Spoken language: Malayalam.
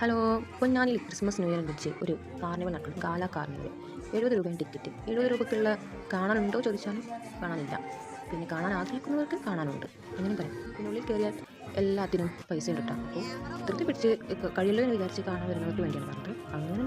ഹലോ പൊന്നാനിൽ ക്രിസ്മസ് ന്യൂ ഇയർ വെച്ച് ഒരു കാർണിവൽ നടക്കണം ഗാല കാർണിവൽ എഴുപത് രൂപയും ടിക്കറ്റ്. എഴുപത് രൂപയ്ക്കുള്ള കാണാനുണ്ടോ ചോദിച്ചാലും കാണാനില്ല. പിന്നെ കാണാൻ ആഗ്രഹിക്കുന്നവർക്ക് കാണാനുണ്ട്. അങ്ങനെ പറയും. പിന്നെ ഉള്ളിൽ കയറിയാൽ എല്ലാത്തിനും പൈസ ഉണ്ട് അപ്പോൾ തൃപ്തി പിടിച്ച് കഴിയല്ലോ എന്ന് വിചാരിച്ച് കാണാൻ വരുന്നവർക്ക് വേണ്ടിയാണ് പറഞ്ഞത്. അങ്ങനെ